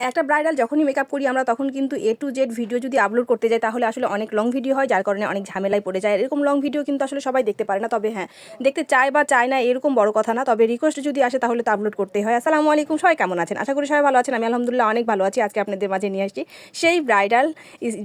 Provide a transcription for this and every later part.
একটা ব্রাইডাল যখনই মেকআপ করি আমরা, তখন কিন্তু এ টু জেড ভিডিও যদি আপলোড করতে যাই, তাহলে আসলে অনেক লং ভিডিও হয়, যার কারণে অনেক ঝামেলায় পড়ে যায়। এরকম লং ভিডিও কিন্তু আসলে সবাই দেখতে পারে না, তবে হ্যাঁ দেখতে চায় বা চায় না এরকম বড় কথা না, তবে রিকোয়েস্ট যদি আসে তাহলে তো আপলোড করতে হয়। আসসালামু আলাইকুম, সবাই কেমন আছেন? আশা করি সবাই ভালো আছেন, আমি আলহামদুলিল্লাহ অনেক ভালো আছি। আজকে আপনাদের মাঝে নিয়ে আসছি সেই ব্রাইডাল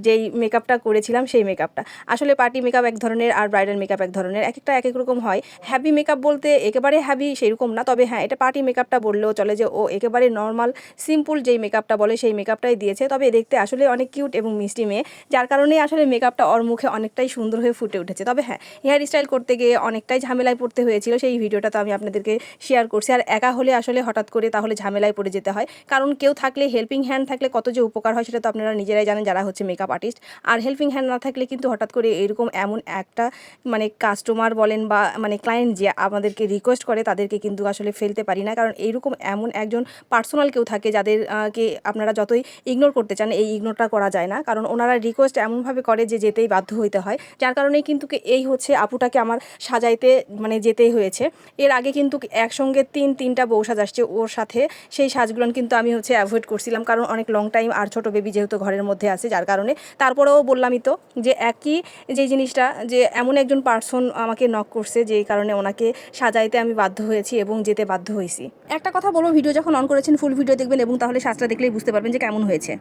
যেই মেকআপটা করেছিলাম, সেই মেকআপটা আসলে পার্টি মেকআপ এক ধরনের আর ব্রাইডাল মেকআপ এক ধরনের, এক একটা এক এক রকম হয়। হ্যাভি মেকআপ বলতে একেবারে হ্যাভি সেরকম না, তবে হ্যাঁ এটা পার্টি মেকআপটা বললেও চলে যে ও একেবারে নর্মাল সিম্পল যেই মেকআপটা বলে সেই মেকআপটাই দিয়েছে। তবে দেখতে আসলে অনেক কিউট এবং মিষ্টি মেয়ে, যার কারণে আসলে মেকআপটা ওর মুখে অনেকটাই সুন্দর হয়ে ফুটে উঠেছে। তবে হ্যাঁ হেয়ার স্টাইল করতে গিয়ে অনেকটাই ঝামেলায় পড়তে হয়েছিল। সেই ভিডিওটা তো আমি আপনাদেরকে শেয়ার করছি। আর একা হলে আসলে হঠাৎ করে তাহলে ঝামেলায় পড়ে যেতে হয়। কারণ কেউ থাকলে হেল্পিং হ্যান্ড থাকলে কত যে উপকার হয়, সেটা তো আপনারা নিজেরাই জানেন যারা হচ্ছে মেকআপ আর্টিস্ট আর হেল্পিং হ্যান্ড না থাকলে কিন্তু হঠাৎ করে এরকম এমন একটা মানে কাস্টমার বলেন বা মানে ক্লায়েন্ট যে আমাদেরকে রিকোয়েস্ট করে, তাদেরকে কিন্তু আসলে ফেলতে পারি না। কারণ এইরকম এমন একজন পার্সোনাল কেউ থাকে যাদেরকে আপনারা যতই ইগনোর করতে চান, এই ইগনোরটা করা যায় না। কারণ ওনারা রিকোয়েস্ট এমনভাবে করে যে যেতেই বাধ্য হইতে হয়। যার কারণেই কিন্তু এই হচ্ছে আপুটাকে আমার সাজাইতে মানে যেতেই হয়েছে। এর আগে কিন্তু একসঙ্গে তিন, তিনটা বউ সাজ আসছে ওর সাথে। সেই সাজগুলো কিন্তু আমি হচ্ছে অ্যাভয়েড করছিলাম। কারণ অনেক লং টাইম আর ছোট বেবি যেহেতু ঘরের মধ্যে আছে, যার কারণে। তারপরেও বললামই তো যে একই যে জিনিসটা, যে এমন একজন পার্সন আমাকে নক করছে, যেই কারণে ওনাকে সাজাইতে আমি বাধ্য হয়েছি এবং যেতে বাধ্য হয়েছি একটা কথা বলব ভিডিও যখন অন করেছেন ফুল ভিডিও দেখবেন এবং তাহলে সাজটা দেখলেই বুঝতে পারবেন যে কেমন হয়েছে।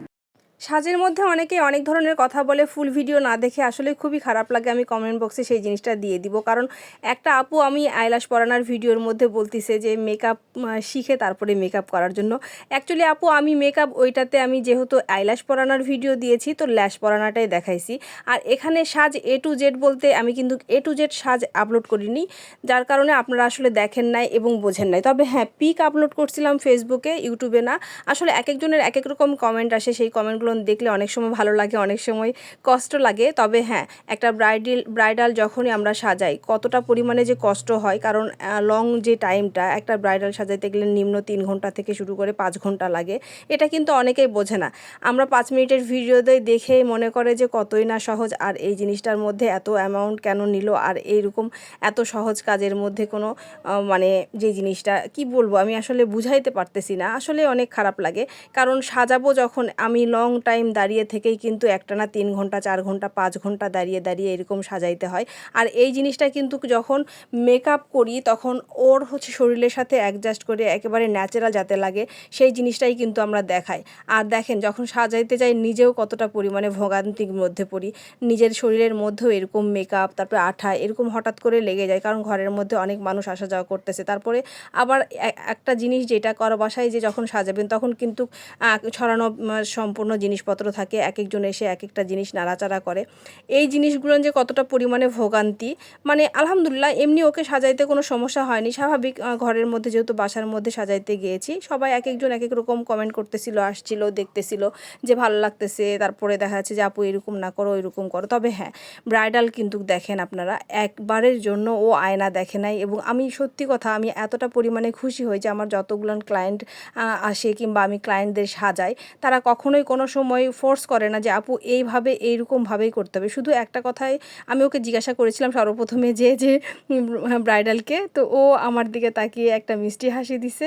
সাজের মধ্যে অনেকে অনেক ধরনের কথা বলে ফুল ভিডিও না দেখে আসলে খুবই খারাপ লাগে। আমি কমেন্ট বক্সে সেই জিনিসটা দিয়ে দিব। কারণ একটা আপু আমি আইলাস পরানোর ভিডিওর মধ্যে বলতিছে যে মেকআপ শিখে তারপরে মেকআপ করার জন্য। অ্যাকচুয়ালি আপু, আমি মেকআপ ওইটাতে আমি যেহেতু আইলাস পরানোর ভিডিও দিয়েছি, তো ল্যাশ পরানোটাই দেখাইছি। আর এখানে সাজ এ টু জেড বলতে আমি কিন্তু এ টু জেড সাজ আপলোড করিনি, যার কারণে আপনারা আসলে দেখেন নাই এবং বোঝেন নাই। তবে হ্যাঁ পিক আপলোড করছিলাম ফেসবুকে ইউটিউবে না। আসলে এক একজনের এক এক রকম কমেন্ট আসে, সেই কমেন্টগুলো দেখলে অনেক সময় ভালো লাগে, অনেক সময় কষ্ট লাগে। তবে হ্যাঁ একটা ব্রাইডাল ব্রাইডাল যখনই আমরা সাজাই, কতটা পরিমাণে যে কষ্ট হয়, কারণ লং যে টাইমটা একটা ব্রাইডাল সাজাইতে গেলে নিম্ন তিন ঘণ্টা থেকে শুরু করে পাঁচ ঘণ্টা লাগে। এটা কিন্তু অনেকেই বোঝে না। আমরা পাঁচ মিনিটের ভিডিওতে দেখেই মনে করে যে কতই না সহজ, আর এই জিনিসটার মধ্যে এত অ্যামাউন্ট কেন নিল, আর এইরকম এত সহজ কাজের মধ্যে কোনো মানে যে জিনিসটা, কি বলব? আমি আসলে বুঝাইতে পারতেছি না। আসলে অনেক খারাপ লাগে। কারণ সাজাবো যখন আমি লং টাইম দাঁড়িয়ে থেকেই কিন্তু একটানা তিন ঘণ্টা, চার ঘণ্টা, পাঁচ ঘণ্টা দাঁড়িয়ে দাঁড়িয়ে এরকম সাজাইতে হয়। আর এই জিনিসটা কিন্তু যখন মেকআপ করি তখন ওর হচ্ছে শরীরের সাথে অ্যাডজাস্ট করে একেবারে ন্যাচারাল যাতে লাগে, সেই জিনিসটাই কিন্তু আমরা দেখাই। আর দেখেন, যখন সাজাইতে যাই নিজেও কতটা পরিমাণে ভোগান্তির মধ্যে পড়ি। নিজের শরীরের মধ্যেও এরকম মেকআপ তারপরে আঠা এরকম হঠাৎ করে লেগে যায়, কারণ ঘরের মধ্যে অনেক মানুষ আসা যাওয়া করতেছে। তারপরে আবার একটা জিনিস যেটা করা বাসায় যে যখন সাজাবেন তখন কিন্তু ছড়ানো সম্পূর্ণ জিনিসপত্র থাকে এক একজন এসে এক একটা জিনিস নাড়াচাড়া করে। এই জিনিসগুলো যে কতটা পরিমাণে ভোগান্তি মানে আলহামদুলিল্লাহ এমনি ওকে সাজাইতে কোনো সমস্যা হয়নি। স্বাভাবিক ঘরের মধ্যে যেহেতু বাসার মধ্যে সাজাইতে গিয়েছি, সবাই এক একজন এক এক রকম কমেন্ট করতেছিল, আসছিল, দেখতেছিল যে ভালো লাগতেছে, তারপরে দেখা যাচ্ছে যে, আপু, এরকম না করো এরকম করো। তবে হ্যাঁ ব্রাইডাল কিন্তু দেখেন আপনারা, একবারের জন্য ও আয়না দেখে নাই এবং আমি সত্যি কথা, আমি এতটা পরিমাণে খুশি হই যে, আমার যতগুলো ক্লায়েন্ট আসে কিংবা আমি ক্লায়েন্টদের সাজাই, তারা কখনোই কোনো সময় ফোর্স করে না যে, আপু, এইভাবে, এইরকমভাবেই করতে হবে। শুধু একটা কথাই আমি ওকে জিজ্ঞাসা করেছিলাম সর্বপ্রথমে যে যে ব্রাইডালকে। তো ও আমার দিকে তাকিয়ে একটা মিষ্টি হাসি দিছে।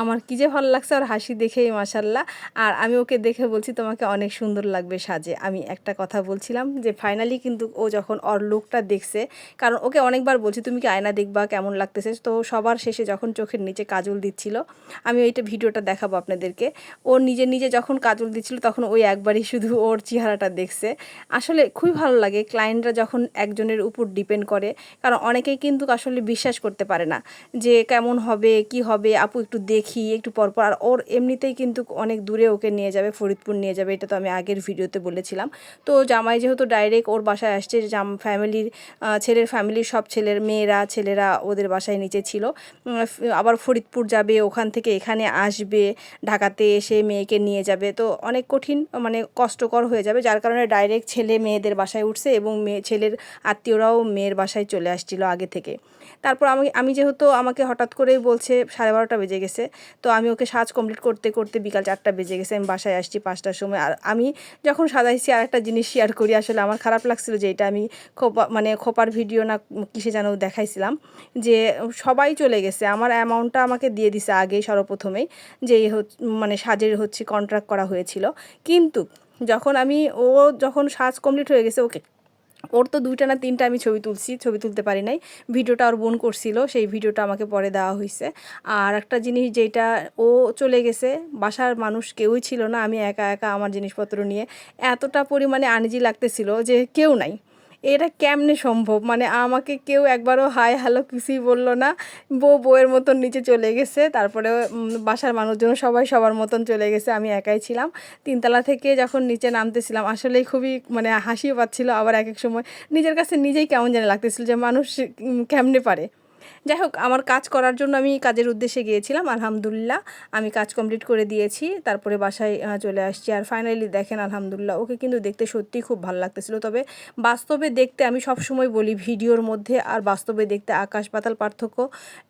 আমার কী যে ভালো লাগছে আর হাসি দেখেই মাসাল্লাহ আর আমি ওকে দেখে বলছি, তোমাকে অনেক সুন্দর লাগবে সাজে। আমি একটা কথা বলছিলাম যে ফাইনালি কিন্তু ও যখন ওর লুকটা দেখছে, কারণ ওকে অনেকবার বলছি, তুমি কি আয়না দেখবা? কেমন লাগতেছে? তো সবার শেষে যখন চোখের নিচে কাজল দিচ্ছিল, আমি ওইটা ভিডিওটা দেখাবো আপনাদেরকে। ও নিজে নিজে যখন কাজল দিচ্ছিল, তখন ওই একবারই শুধু ওর চেহারাটা দেখছে। আসলে খুবই ভালো লাগে ক্লায়েন্টরা যখন একজনের উপর ডিপেন্ড করে, কারণ অনেকেই কিন্তু আসলে বিশ্বাস করতে পারে না যে কেমন হবে, কি হবে, আপু একটু দেখি, একটু পরপর আর ওর এমনিতেই কিন্তু অনেক দূরে ওকে নিয়ে যাবে, ফরিদপুর নিয়ে যাবে, এটা তো আমি আগের ভিডিওতে বলেছিলাম। তো জামাই যেহেতু ডাইরেক্ট ওর বাসায় আসছে, জাম ফ্যামিলির ছেলের ফ্যামিলির সব ছেলের মেয়েরা, ছেলেরা ওদের বাসায় নিচে ছিল। আবার ফরিদপুর যাবে, ওখান থেকে এখানে আসবে, ঢাকাতে এসে মেয়েকে নিয়ে যাবে। তো অনেক কঠিন মানে কষ্টকর হয়ে যাবে। যার কারণে ডাইরেক্ট ছেলে মেয়েদের বাসায় উঠছে এবং মেয়ে ছেলের আত্মীয়রাও মেয়ের বাসায় চলে আসছিল আগে থেকে। তারপর আমি আমি যেহেতু আমাকে হঠাৎ করেই বলছে সাড়ে বারোটা বেজে গেছে, তো আমি ওকে সাজ কমপ্লিট করতে করতে বিকাল চারটা বেজে গেছে, আমি বাসায় আসছি পাঁচটার সময়। আর আমি যখন সাজাইছি আর একটা জিনিস শেয়ার করি, আসলে আমার খারাপ লাগছিল যে এটা আমি খোপা মানে খোপার ভিডিও না কিসে যেন দেখাইছিলাম, যে সবাই চলে গেছে। আমার অ্যামাউন্টটা আমাকে দিয়ে দিছে আগেই সর্বপ্রথমেই, যে মানে সাজের হচ্ছে কন্ট্রাক্ট করা হয়েছিল। কিন্তু যখন আমি, ও যখন সাজ কমপ্লিট হয়ে গেছে, ওকে ওর তো দুইটা না তিনটা আমি ছবি তুলছি, ছবি তুলতে পারি নাই। ভিডিওটা ওর বোন করছিল, সেই ভিডিওটা আমাকে পরে দেওয়া হয়েছে আর একটা জিনিস যেটা ও চলে গেছে, বাসার মানুষ কেউই ছিল না, আমি একা একা আমার জিনিসপত্র নিয়ে। এতটা পরিমাণে আনজি লাগতেছিল যে কেউ নাই। এটা কেমনে সম্ভব? মানে আমাকে কেউ একবারও হাই, হ্যালো কিছুই বলল না। বউ বউয়ের মতন নিচে চলে গেছে তারপরে বাসার মানুষজন সবাই সবার মতন চলে গেছে, আমি একাই ছিলাম। তিনতলা থেকে যখন নিচে নামতেছিলাম, আসলেই খুবই মানে হাসিও পাচ্ছিল। আবার এক এক সময় নিজের কাছে নিজেই কেমন যেন লাগতেছিল যে মানুষ কেমনে পারে? যাই হোক, আমার কাজ করার জন্য আমি কাজের উদ্দেশ্যে গিয়েছিলাম, আলহামদুলিল্লাহ। আমি কাজ কমপ্লিট করে দিয়েছি, তারপরে বাসায় চলে আসছি। আর ফাইনালি দেখেন, আলহামদুলিল্লাহ, ওকে কিন্তু দেখতে সত্যিই খুব ভালো লাগতেছিল। তবে বাস্তবে দেখতে আমি সব সময় বলি, ভিডিওর মধ্যে আর বাস্তবে দেখতে আকাশ পাতাল পার্থক্য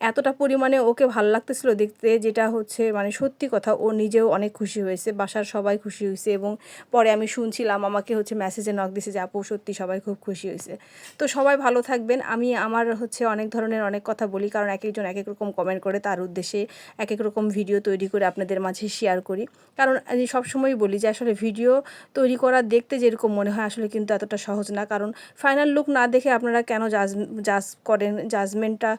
এতটা পরিমাণে ওকে ভালো লাগতেছিল দেখতে, যেটা হচ্ছে মানে সত্যি কথা, ও নিজেও অনেক খুশি হয়েছে, বাসার সবাই খুশি হয়েছে এবং পরে আমি শুনছিলাম, আমাকে হচ্ছে মেসেজে নক দিছে যে, আপু, সত্যি সবাই খুব খুশি হয়েছে। তো সবাই ভালো থাকবেন। আমি, আমার হচ্ছে অনেক ধরনের অনেক কথা বলি, কারণ এক একজন এক এক রকম কমেন্ট করে, তার উদ্দেশ্যে এক এক রকম ভিডিও তৈরি করে আপনাদের মাঝে শেয়ার করি। কারণ আমি সবসময় বলি যে, আসলে ভিডিও তৈরি করা দেখতে যেরকম মনে হয়, আসলে কিন্তু এতটা সহজ না। কারণ ফাইনাল লুক না দেখে আপনারা কেন জাজ জাজ করেন? জাজমেন্টটা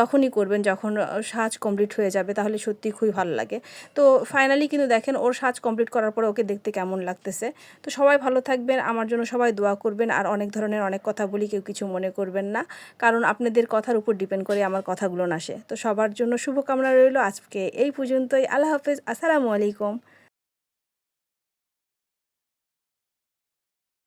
তখনই করবেন যখন সাজ কমপ্লিট হয়ে যাবে, তাহলে সত্যি খুবই ভালো লাগে। তো ফাইনালি কিন্তু দেখেন, ওর সাজ কমপ্লিট করার পরে ওকে দেখতে কেমন লাগতেছে। তো সবাই ভালো থাকবেন, আমার জন্য সবাই দোয়া করবেন, আর অনেক ধরনের অনেক কথা বলি, কেউ কিছু মনে করবেন না। কারণ আপনাদের কথার উপর ডিপেন্ড করে আমার কথাগুলো আসে। তো সবার জন্য শুভকামনা রইল আজকে এই পর্যন্তই। আল্লাহ হাফেজ। আসসালামু আলাইকুম।